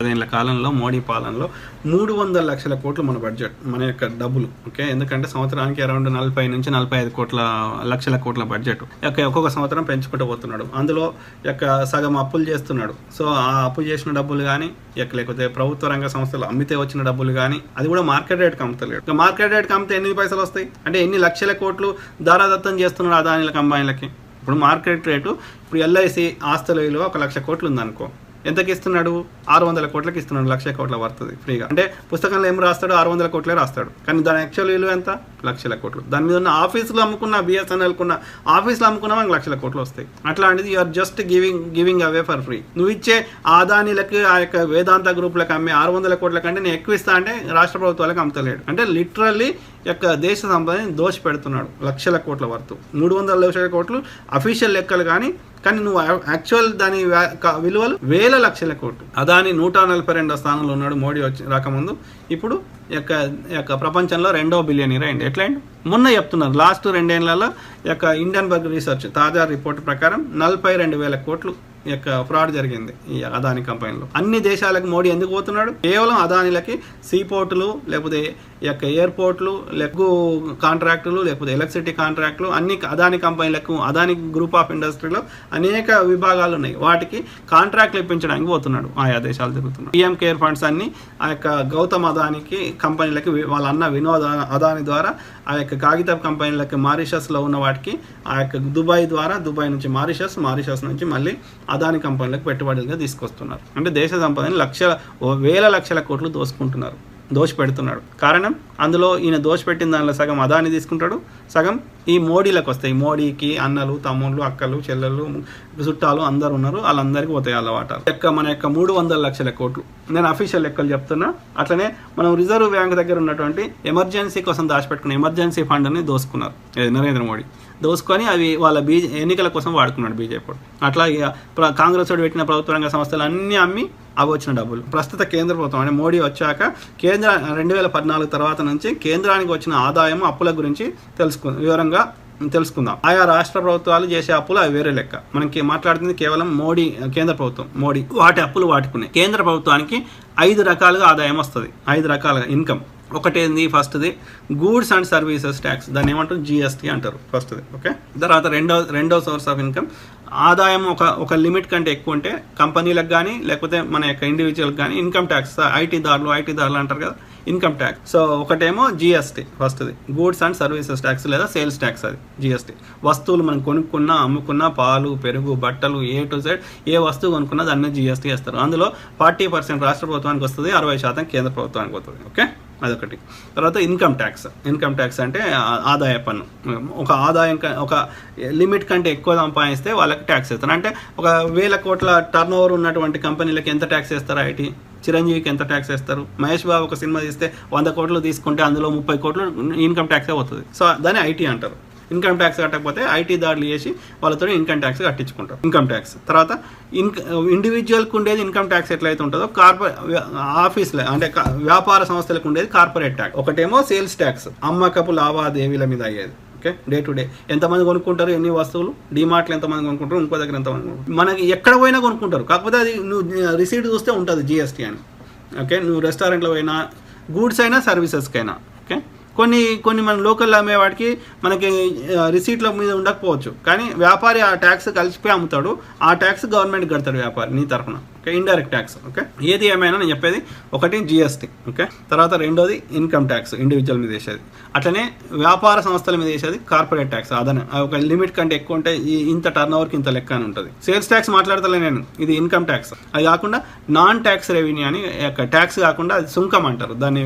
పదిహేనుల కాలంలో మోడీ పాలనలో మూడు వందల లక్షల కోట్లు మన బడ్జెట్ మన యొక్క డబ్బులు ఓకే? ఎందుకంటే సంవత్సరానికి అరౌండ్ నలభై నుంచి నలభై ఐదు కోట్ల లక్షల కోట్ల బడ్జెట్. యొక్క ఒక్కొక్క సంవత్సరం పెంచుకుంటూ పోతున్నాడు. అందులో యొక్క సగం అప్పులు చేస్తున్నాడు. సో ఆ అప్పు చేసిన డబ్బులు కానీ ఇక లేకపోతే ప్రభుత్వ రంగ సంస్థలు అమ్మితే వచ్చిన డబ్బులు కానీ అది కూడా మార్కెట్ రేట్కి అమ్ముతలేడు. ఇక మార్కెట్ రేట్కి అమ్మితే ఎన్ని పైసలు వస్తాయి? అంటే ఎన్ని లక్షల కోట్లు దారాదత్తం చేస్తున్నాడు అదానిల కంబాయిలకి ఇప్పుడు మార్కెట్ రేటు ఇప్పుడు ఎల్ఐసి ఆస్తుల విలువ ఒక లక్ష కోట్లు ఉందనుకో ఎంతకి ఇస్తున్నాడు ఆరు వందల కోట్లకి ఇస్తున్నాడు. లక్ష కోట్ల పడుతుంది ఫ్రీగా. అంటే పుస్తకంలో ఏం రాస్తాడు ఆరు వందల కోట్లే రాస్తాడు. కానీ దాని యాక్చువల్ విలువ ఎంత? లక్షల కోట్లు. దాని మీద ఉన్న ఆఫీసులో అమ్ముకున్న బిఎస్ఎన్ఎల్కున్న ఆఫీసులో అమ్ముకున్న మనకు లక్షల కోట్లు వస్తాయి. అట్లాంటిది you're just giving giving away for free నువ్వు ఇచ్చే ఆదానీలకు ఆ యొక్క వేదాంత గ్రూపులకు అమ్మే ఆరు వందల కోట్ల కంటే నేను ఎక్కువ ఇస్తా అంటే రాష్ట్ర ప్రభుత్వాలకు అమ్ముతలేడు. అంటే లిటరల్లీ యొక్క దేశ సంపదని దోష పెడుతున్నాడు లక్షల కోట్ల వరకు. మూడు వందల లక్షల కోట్లు అఫీషియల్ లెక్కలు కానీ కానీ నువ్వు యాక్చువల్ దాని విలువలు వేల లక్షల కోట్లు. అదాని నూట నలభై రెండో స్థానంలో ఉన్నాడు మోడీ వచ్చి రాకముందు. ఇప్పుడు యొక్క యొక్క ప్రపంచంలో రెండో బిలియనీర్ అయింది ఎట్లా అయింది మొన్న చెప్తున్నారు లాస్ట్ రెండేళ్ళలో యొక్క ఇండియన్ బర్గ్ రీసెర్చ్ తాజా రిపోర్ట్ ప్రకారం నలభై రెండు వేల కోట్లు యొక్క ఫ్రాడ్ జరిగింది ఈ అదాని కంపెనీలో అన్ని దేశాలకు మోడీ ఎందుకు పోతున్నాడు? కేవలం అదానిలకి సీ పోర్టులు లేకపోతే యొక్క ఎయిర్పోర్ట్లు లెగ్గు కాంట్రాక్టులు లేకపోతే ఎలక్ట్రిసిటీ కాంట్రాక్టులు అన్ని అదాని కంపెనీలకు అదాని గ్రూప్ ఆఫ్ ఇండస్ట్రీలో అనేక విభాగాలు ఉన్నాయి. వాటికి కాంట్రాక్ట్లు ఇప్పించడానికి పోతున్నాడు ఆయా దేశాలు తిరుగుతున్నాడు పిఎం కేర్ ఫండ్స్ అన్ని ఆ యొక్క గౌతమ్ అదానికి కంపెనీలకి వాళ్ళ అన్న వినోద్ అదాని ద్వారా ఆ యొక్క కాగితపు కంపెనీలకి మారిషస్లో ఉన్న వాటికి ఆ యొక్క దుబాయ్ ద్వారా దుబాయ్ నుంచి మారిషస్ మారిషస్ నుంచి మళ్ళీ అదాని కంపెనీలకు పెట్టుబడులుగా తీసుకొస్తున్నారు. అంటే దేశ సంపదని లక్షల వేల లక్షల కోట్లు దోసుకుంటున్నారు దోష పెడుతున్నాడు కారణం? అందులో ఈయన దోష పెట్టిన దానిలో సగం అదాని తీసుకుంటాడు సగం ఈ మోడీలకు వస్తాయి. మోడీకి అన్నలు తమ్ముళ్ళు అక్కలు చెల్లెళ్ళు చుట్టాలు అందరు ఉన్నారు వాళ్ళందరికీ పోతాయి వాళ్ళ వాటాలు లెక్క మన యొక్క మూడు వందల లక్షల కోట్లు. నేను అఫీషియల్ లెక్కలు చెప్తున్నా. అట్లనే మనం రిజర్వ్ బ్యాంక్ దగ్గర ఉన్నటువంటి ఎమర్జెన్సీ కోసం దాచిపెట్టుకున్న ఎమర్జెన్సీ ఫండ్ని దోసుకున్నారు. నరేంద్ర మోడీ. దోసుకొని అవి వాళ్ళ బీజే ఎన్నికల కోసం వాడుకున్నాడు బీజేపీ అట్లా ఇక కాంగ్రెస్ వాడు పెట్టిన ప్రభుత్వ రంగ సంస్థలు అన్నీ అమ్మి అవి వచ్చిన డబ్బులు. ప్రస్తుత కేంద్ర ప్రభుత్వం అంటే మోడీ వచ్చాక కేంద్ర రెండు వేల పద్నాలుగు తర్వాత నుంచి కేంద్రానికి వచ్చిన ఆదాయం అప్పుల గురించి తెలుసుకు వివరంగా తెలుసుకుందాం. ఆయా రాష్ట్ర ప్రభుత్వాలు చేసే అప్పులు అవి వేరే లెక్క. మనకి మాట్లాడుతుంది కేవలం మోడీ కేంద్ర ప్రభుత్వం మోడీ. వాటి అప్పులు వాటుకునే కేంద్ర ప్రభుత్వానికి ఐదు రకాలుగా ఆదాయం వస్తుంది. ఐదు రకాలుగా ఇన్కమ్. ఒకటేంది? ఫస్ట్ది గూడ్స్ అండ్ సర్వీసెస్ ట్యాక్స్. దాన్ని ఏమంటారు? జిఎస్టీ అంటారు. ఫస్ట్ది. ఓకే? తర్వాత రెండో రెండో సోర్స్ ఆఫ్ ఇన్కమ్. ఆదాయం ఒక ఒక లిమిట్ కంటే ఎక్కువ ఉంటే కంపెనీలకు కానీ లేకపోతే మన యొక్క ఇండివిజువల్కి కానీ ఇన్కమ్ ట్యాక్స్. ఐటీ దారులు ఐటీ దారులు అంటారు కదా ఇన్కమ్ ట్యాక్స్. సో ఒకటేమో జిఎస్టీ ఫస్ట్ది. గూడ్స్ అండ్ సర్వీసెస్ ట్యాక్స్ లేదా సేల్స్ ట్యాక్స్ అది జిఎస్టీ వస్తువులు మనం కొనుక్కున్నా అమ్ముకున్నా పాలు పెరుగు బట్టలు ఏ టు జెడ్ ఏ వస్తువు కొనుక్కున్నా దాన్ని జిఎస్టీ వేస్తారు. అందులో ఫార్టీ పర్సెంట్ రాష్ట్ర ప్రభుత్వానికి వస్తుంది అరవై శాతం కేంద్ర ప్రభుత్వానికి వస్తుంది ఓకే? అదొకటి. తర్వాత ఇన్కమ్ ట్యాక్స్. ఇన్కమ్ ట్యాక్స్ అంటే ఆదాయ పన్ను. ఒక ఆదాయం క- ఒక లిమిట్ కంటే ఎక్కువ సంపాదిస్తే వాళ్ళకి ట్యాక్స్ వేస్తారు. అంటే ఒక వేల కోట్ల టర్న్ ఓవర్ ఉన్నటువంటి కంపెనీలకు ఎంత ట్యాక్స్ వేస్తారు ఐటీ చిరంజీవికి ఎంత ట్యాక్స్ వేస్తారు? మహేష్ బాబు ఒక సినిమా తీస్తే వంద కోట్లు తీసుకుంటే అందులో ముప్పై కోట్లు ఇన్కమ్ ట్యాక్సే అవుతుంది సో దాన్ని ఐటీ అంటారు. ఇన్కమ్ ట్యాక్స్ కట్టకపోతే ఐటీ దాడులు చేసి వాళ్ళతో ఇన్కమ్ ట్యాక్స్ కట్టించుకుంటారు. Income tax. తర్వాత ఇన్క ఇండివిజువల్కి ఉండేది ఇన్కమ్ ట్యాక్స్ ఎట్లయితే ఉంటుందో కార్పొరే ఆఫీస్లో అంటే వ్యాపార సంస్థలకు ఉండేది కార్పొరేట్ ట్యాక్స్. ఒకటేమో సేల్స్ ట్యాక్స్. అమ్మకపు లావాదేవీల మీద అయ్యేది. ఓకే? డే టు డే ఎంతమంది కొనుక్కుంటారు? ఎన్ని వస్తువులు? డిమార్ట్లు ఎంతమంది కొనుక్కుంటారు? ఇంకో దగ్గర ఎంతమంది కొనుక్కుంటారు? మనకి ఎక్కడ పోయినా కొనుక్కుంటారు. కాకపోతే అది నువ్వు రిసీట్ చూస్తే ఉంటుంది జిఎస్టీ అని. ఓకే? నువ్వు రెస్టారెంట్లో పోయినా గూడ్స్ అయినా సర్వీసెస్కైనా. కొన్ని కొన్ని మన లోకల్లో అమ్మేవాడికి మనకి రిసీట్ల మీద ఉండకపోవచ్చు. కానీ వ్యాపారి ఆ ట్యాక్స్ కలిసిపోయి అమ్ముతాడు. ఆ ట్యాక్స్ గవర్నమెంట్ కడతాడు వ్యాపారి నీ తరఫున. ఓకే? Indirect tax okay? ఏది ఏమైనా నేను చెప్పేది ఒకటి జిఎస్టీ ఓకే? తర్వాత రెండోది ఇన్కమ్ ట్యాక్స్ ఇండివిజువల్ మీద వేసేది. అట్లనే వ్యాపార సంస్థల మీద వేసేది కార్పొరేట్ ట్యాక్స్ అదన. ఒక లిమిట్ కంటే ఎక్కువ ఉంటే ఈ ఇంత టర్న్ ఓవర్కి ఇంత లెక్క అని ఉంటుంది. సేల్స్ ట్యాక్స్ మాట్లాడతలే నేను. ఇది ఇన్కమ్ ట్యాక్స్ అది కాకుండా నాన్ ట్యాక్స్ రెవెన్యూ అని ట్యాక్స్ కాకుండా అది సుంకం అంటారు. దాన్ని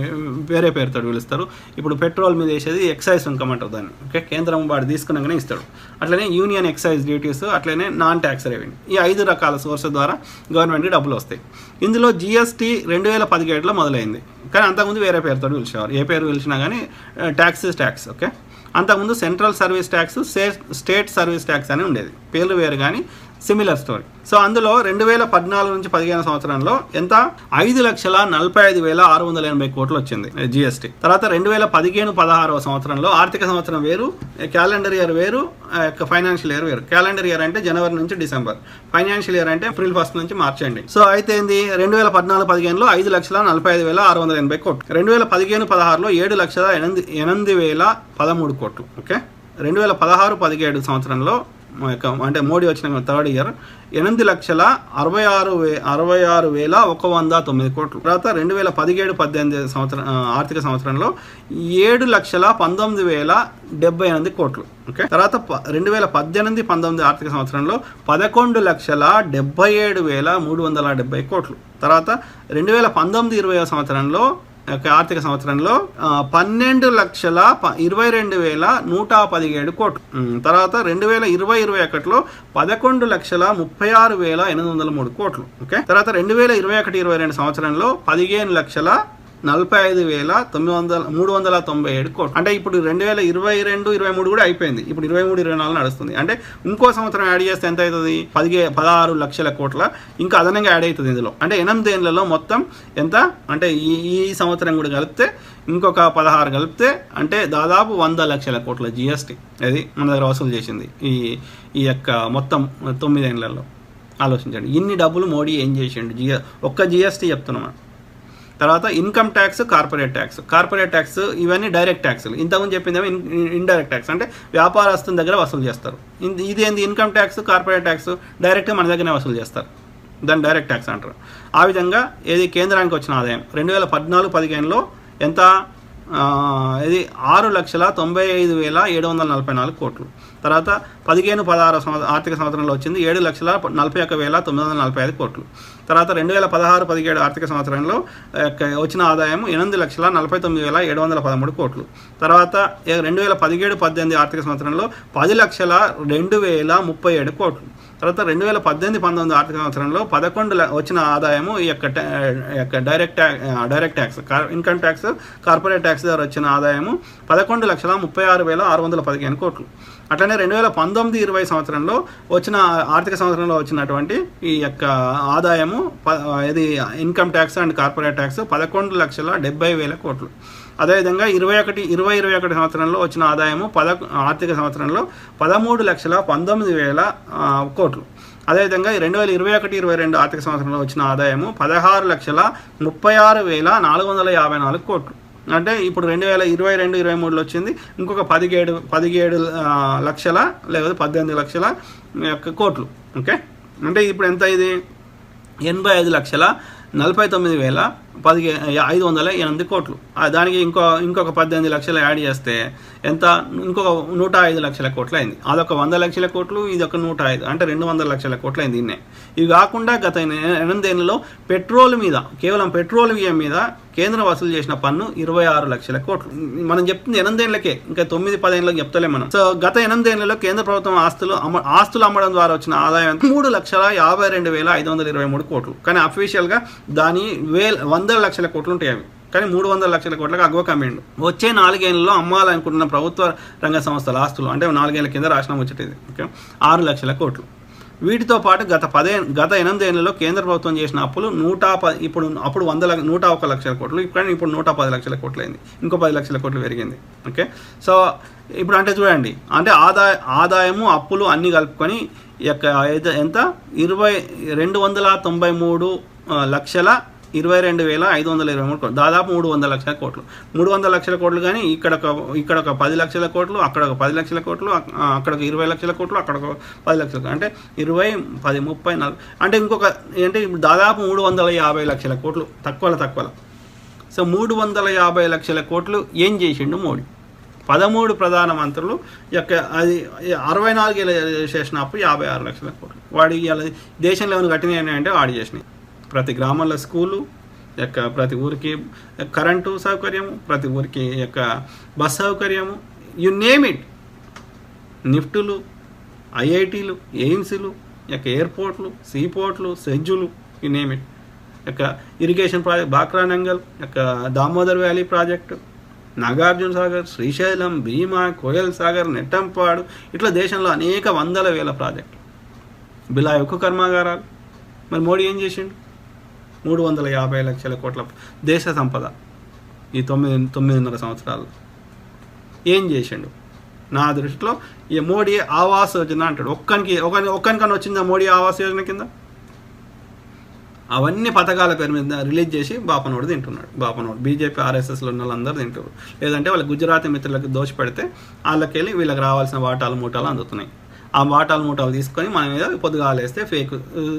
వేరే పేరుతో పిలుస్తారు. ఇప్పుడు పెట్రోల్ మీద వేసేది ఎక్సైజ్ సుంకం అంటారు దాన్ని ఓకే? కేంద్రం వాడు తీసుకున్నాకనే ఇస్తాడు. అట్లనే యూనియన్ ఎక్సైజ్ డ్యూటీస్ అట్లనే నాన్ ట్యాక్స్ రెవెన్యూ ఈ ఐదు రకాల సోర్స్ ద్వారా గవర్నమెంట్కి డబ్బులు వస్తాయి ఇందులో జిఎస్టీ రెండు వేల పదిహేడులో మొదలైంది. కానీ అంతకుముందు వేరే పేరుతో పిలిచేవారు. ఏ పేరు పిలిచినా కానీ ట్యాక్స్ ట్యాక్స్ ఓకే అంతకుముందు central service tax state state service tax అని ఉండేది. పేర్లు వేరు కానీ సిమిలర్ స్టోరీ సో అందులో రెండు వేల పద్నాలుగు నుంచి పదిహేను సంవత్సరంలో ఎంత? ఐదు లక్షల నలభై ఐదు వేల ఆరు వందల ఎనభై కోట్లు వచ్చింది జిఎస్టీ తర్వాత రెండు వేల పదిహేను పదహారవ సంవత్సరంలో ఆర్థిక సంవత్సరం వేరు క్యాలెండర్ ఇయర్ వేరు ఫైనాన్షియల్ ఇయర్ వేరు. క్యాలెండర్ ఇయర్ అంటే జనవరి నుంచి డిసెంబర్ ఫైనాన్షియల్ ఇయర్ అంటే ఏప్రిల్ ఫస్ట్ నుంచి మార్చండి సో అయితే ఏంది? రెండు వేల పద్నాలుగు పదిహేనులో ఐదు లక్షల నలభై ఐదు వేల ఆరు వందల ఎనభై కోట్లు. రెండు వేల పదిహేను పదహారులో ఏడు లక్షల ఎనిమిది ఎనిమిది వేల పదమూడు కోట్లు. ఓకే రెండు వేల పదహారు పదిహేడు సంవత్సరంలో అంటే మోడీ వచ్చిన థర్డ్ ఇయర్ ఎనిమిది లక్షల అరవై ఆరు వే అరవై ఆరు వేల ఒక వంద తొమ్మిది కోట్లు. తర్వాత రెండు వేల పదిహేడు పద్దెనిమిది సంవత్సరం ఆర్థిక సంవత్సరంలో ఏడు లక్షల పంతొమ్మిది వేల డెబ్బై ఎనిమిది కోట్లు. ఓకే? తర్వాత ప- రెండు వేల పద్దెనిమిది పంతొమ్మిది ఆర్థిక సంవత్సరంలో పదకొండు లక్షల డెబ్బై ఏడు వేల మూడు వందల డెబ్బై కోట్లు. తర్వాత రెండు వేల పంతొమ్మిది ఇరవై సంవత్సరంలో ఒక ఆర్థిక సంవత్సరంలో పన్నెండు లక్షల ప- ఇరవై రెండు వేల నూట పదిహేడు కోట్లు. తర్వాత రెండు వేల ఇరవై ఇరవై ఒకటిలో పదకొండు లక్షల ముప్పై ఆరు వేల ఎనిమిది వందల మూడు కోట్లు. ఓకే? తర్వాత రెండు వేల ఇరవై ఒకటి ఇరవై రెండు సంవత్సరంలో పదిహేను లక్షల నలభై ఐదు వేల తొమ్మిది వందల మూడు వందల తొంభై ఏడు కోట్లు. అంటే ఇప్పుడు రెండు వేల ఇరవై రెండు ఇరవై మూడు కూడా అయిపోయింది. ఇప్పుడు ఇరవై మూడు ఇరవై నాలుగు నడుస్తుంది. అంటే ఇంకో సంవత్సరం యాడ్ చేస్తే ఎంత అవుతుంది పదిహే పదహారు లక్షల కోట్ల. ఇంకా అదనంగా యాడ్ అవుతుంది ఇందులో. అంటే ఎనిమిది ఏళ్ళలో మొత్తం ఎంత? అంటే ఈ ఈ సంవత్సరం కూడా కలిపితే ఇంకొక పదహారు కలిపితే అంటే దాదాపు వంద లక్షల కోట్ల జిఎస్టీ అది మన దగ్గర వసూలు చేసింది ఈ ఈ యొక్క మొత్తం తొమ్మిదేళ్ళలో ఆలోచించండి. ఇన్ని డబ్బులు మోడీ ఏం చేసిండు? జిఎ ఒక్క జిఎస్టీ చెప్తున్నాం తర్వాత income tax corporate tax corporate tax ఇవన్నీ డైరెక్ట్ ట్యాక్స్లు ఇంతకుముందు చెప్పిందేమో ఇన్ ఇండైరెక్ట్ ట్యాక్స్ అంటే వ్యాపారస్తుల దగ్గర వసూలు చేస్తారు. ఇది ఏంది? ఇన్కమ్ ట్యాక్స్ కార్పొరేట్ ట్యాక్స్ డైరెక్ట్గా మన దగ్గరనే వసూలు చేస్తారు. దాన్ని డైరెక్ట్ ట్యాక్స్ అంటారు. ఆ విధంగా ఏది కేంద్రానికి వచ్చిన ఆదాయం? రెండు వేల పద్నాలుగు పదిహేనులో ఎంత? ఇది ఆరు లక్షల తొంభై ఐదు వేల ఏడు వందల నలభై నాలుగు కోట్లు. తర్వాత పదిహేను పదహారు సంవత్సరం ఆర్థిక సంవత్సరంలో వచ్చింది ఏడు లక్షల నలభై ఒక్క వేల తొమ్మిది వందల నలభై ఐదు కోట్లు. తర్వాత రెండు వేల పదహారు పదిహేడు ఆర్థిక సంవత్సరంలో యొక్క వచ్చిన ఆదాయం ఎనిమిది లక్షల నలభై తొమ్మిది వేల ఏడు వందల పదమూడు కోట్లు. తర్వాత రెండు వేల పదిహేడు పద్దెనిమిది ఆర్థిక సంవత్సరంలో పది లక్షల రెండు వేల ముప్పై ఏడు కోట్లు. తర్వాత రెండు వేల పద్దెనిమిది పంతొమ్మిది ఆర్థిక సంవత్సరంలో పదకొండు వచ్చిన ఆదాయము ఈ యొక్క యొక్క డైరెక్ట్ ట్యా- డైరెక్ట్ ట్యాక్స్ కార్- ఇన్కమ్ ట్యాక్స్ కార్పొరేట్ ట్యాక్స్ ద్వారా వచ్చిన ఆదాయము పదకొండు లక్షల ముప్పై ఆరు వేల ఆరు వందల పదిహేను కోట్లు. అట్లనే రెండు వేల పంతొమ్మిది ఇరవై సంవత్సరంలో వచ్చిన ఆర్థిక సంవత్సరంలో వచ్చినటువంటి ఈ యొక్క ఆదాయము ఇది income tax and corporate tax పదకొండు లక్షల డెబ్బై వేల కోట్లు. అదేవిధంగా ఇరవై ఒకటి ఇరవై ఇరవై ఒకటి సంవత్సరంలో వచ్చిన ఆదాయము పద ఆర్థిక సంవత్సరంలో పదమూడు లక్షల పంతొమ్మిది వేల కోట్లు. అదేవిధంగా రెండు వేల ఇరవై ఒకటి ఇరవై రెండు ఆర్థిక సంవత్సరంలో వచ్చిన ఆదాయము పదహారు లక్షల ముప్పై ఆరు వేల నాలుగు వందల యాభై నాలుగు కోట్లు. అంటే ఇప్పుడు రెండు వేల ఇరవై రెండు ఇరవై మూడులో వచ్చింది. ఇంకొక పదిహేడు పదిహేడు లక్షల లేకపోతే పద్దెనిమిది లక్షల యొక్క కోట్లు. ఓకే? అంటే ఇప్పుడు ఎంత ఇది? ఎనభై ఐదు లక్షల నలభై తొమ్మిది వేల పదిహే ఐదు వందల ఎనిమిది కోట్లు. దానికి ఇంకో ఇంకొక పద్దెనిమిది లక్షలు యాడ్ చేస్తే ఎంత? ఇంకొక నూట ఐదు లక్షల కోట్లు అయింది అదొక వంద లక్షల కోట్లు ఇది ఒక నూట ఐదు అంటే రెండు వందల లక్షల కోట్లు అయింది దీన్నే ఇవి కాకుండా గత ఎన- ఎనిమిదేళ్ళలో పెట్రోల్ మీద కేవలం పెట్రోల్ వ్యయం మీద కేంద్రం వసూలు చేసిన పన్ను ఇరవై ఆరు లక్షల కోట్లు. మనం చెప్తుంది ఎనిమిదేళ్ళకే ఇంకా తొమ్మిది పదేళ్ళకి చెప్తలేం మనం. సో గత ఎనిమిదేళ్ళలో కేంద్ర ప్రభుత్వం ఆస్తులు అమ్మ ఆస్తులు అమ్మడం ద్వారా వచ్చిన ఆదాయం మూడు లక్షల యాభై రెండు వేల ఐదు వందల ఇరవై మూడు కోట్లు. కానీ అఫీషియల్గా దాని వేల వందల లక్షల కోట్లు ఉంటాయి అవి. కానీ మూడు వందల లక్షల కోట్లకు అగ్వ కమ్మిండు. వచ్చే నాలుగేళ్ళలో అమ్మాలనుకుంటున్న ప్రభుత్వ రంగ సంస్థల ఆస్తులు అంటే నాలుగేళ్ళ కింద రాష్ట్రం వచ్చేది ఓకే? ఆరు లక్షల కోట్లు. వీటితో పాటు గత పదే గత ఎనిమిదేళ్ళలో కేంద్ర ప్రభుత్వం చేసిన అప్పులు నూట పది ఇప్పుడు అప్పుడు వంద నూట ఒక లక్షల కోట్లు ఇప్పుడు ఇప్పుడు నూట పది లక్షల కోట్లు అయింది ఇంకో పది లక్షల కోట్లు పెరిగింది. ఓకే? సో ఇప్పుడు అంటే చూడండి. అంటే ఆదాయ ఆదాయము అప్పులు అన్నీ కలుపుకొని యొక్క ఎంత- ఎంత? ఇరవై రెండు వందల తొంభై మూడు లక్షల ఇరవై రెండు వేల ఐదు వందల ఇరవై మూడు కోట్లు. దాదాపు మూడు వందల లక్షల కోట్లు. మూడు వందల లక్షల కోట్లు కానీ ఇక్కడ ఒక ఇక్కడ ఒక పది లక్షల కోట్లు అక్కడ ఒక పది లక్షల కోట్లు అక్కడ ఒక ఇరవై లక్షల కోట్లు అక్కడ ఒక పది లక్షల కోట్లు. అంటే ఇరవై పది ముప్పై నలభై. అంటే ఇంకొక అంటే ఇప్పుడు దాదాపు మూడు వందల యాభై లక్షల కోట్లు. తక్కువలో తక్కువలో. సో మూడు వందల యాభై లక్షల కోట్లు ఏం చేసిండు మోడీ? పదమూడు ప్రధాన మంత్రులు యొక్క అది అరవై నాలుగు చేసిన అప్పు యాభై ఆరు లక్షల కోట్లు. వాడి ఇవాళ దేశంలో ఏమైనా కట్టినాయి అంటే వాడు చేసినాయి. ప్రతి గ్రామంలో స్కూలు యొక్క ప్రతి ఊరికి కరెంటు సౌకర్యము ప్రతి ఊరికి యొక్క బస్ సౌకర్యము యు నేమ్ ఇట్ నిఫ్టులు ఐఐటీలు ఎయిమ్స్లు యొక్క ఎయిర్పోర్ట్లు సీపోర్ట్లు సెజ్జులు యు నేమ్ ఇట్ యొక్క ఇరిగేషన్ ప్రాజెక్ట్ బాక్రా నంగల్ యొక్క దామోదర్ వ్యాలీ ప్రాజెక్టు నాగార్జున సాగర్ శ్రీశైలం భీమా కోయల్ సాగర్ నెట్టంపాడు ఇట్లా దేశంలో అనేక వందల వేల ప్రాజెక్టులు. బిలా ఉక్కు కర్మాగారాలు. మరి మోడీ ఏం చేసిండు? మూడు వందల యాభై లక్షల కోట్ల దేశ సంపద ఈ తొమ్మిది తొమ్మిదిన్నర సంవత్సరాలు. ఏం చేసిండు? నా దృష్టిలో ఈ మోడీ ఆవాస్ యోజన అంటాడు. ఒక్కనికి ఒక ఒక్కనికన్నా వచ్చిందా మోడీ ఆవాస్ యోజన కింద? అవన్నీ పథకాల పేరు మీద రిలీజ్ చేసి బాపనోడు తింటున్నాడు. బాపనోడు బీజేపీ ఆర్ఎస్ఎస్లో ఉన్న వాళ్ళందరూ తింటారు లేదంటే వాళ్ళ గుజరాతీ మిత్రులకు దోషి పెడితే వాళ్ళకెళ్ళి వీళ్ళకి రావాల్సిన వాటాలు మూటాలు అందుతున్నాయి. ఆ వాటాలు మూటాలు తీసుకొని మన మీద పొద్దుగాలేస్తే ఫేక్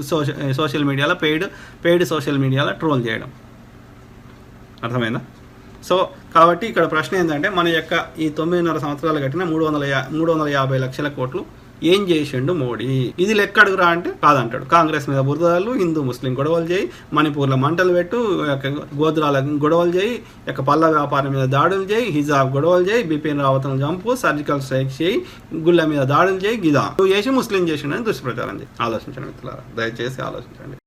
సోషల్ సోషల్ మీడియాలో పెయిడ్ పెయిడ్ సోషల్ మీడియాలో ట్రోల్ చేయడం. అర్థమైందా? సో కాబట్టి ఇక్కడ ప్రశ్న ఏంటంటే మన యొక్క ఈ తొమ్మిదిన్నర సంవత్సరాలు కట్టిన మూడు వందల యా మూడు వందల యాభై లక్షల కోట్లు ఏం చేసిండు మోడీ? ఇది లెక్కడుగురా అంటే కాదంటాడు. కాంగ్రెస్ మీద బురదలు హిందూ ముస్లిం గొడవలు చేయి మణిపూర్లో మంటలు పెట్టు యొక్క గోధురాల గొడవలు చేయి యొక్క పళ్ళ వ్యాపారం మీద దాడులు చేయి హిజాబ్ గొడవలు చేయి బిపిన్ రావత్ను చంపు సర్జికల్ స్ట్రైక్ చేయి గుళ్ళ మీద దాడులు చేయి గిదా. నువ్వు చేసి ముస్లిం చేసిండని దుష్ప్రచారం చేయి. ఆలోచించండి మిత్రులారా. దయచేసి ఆలోచించండి.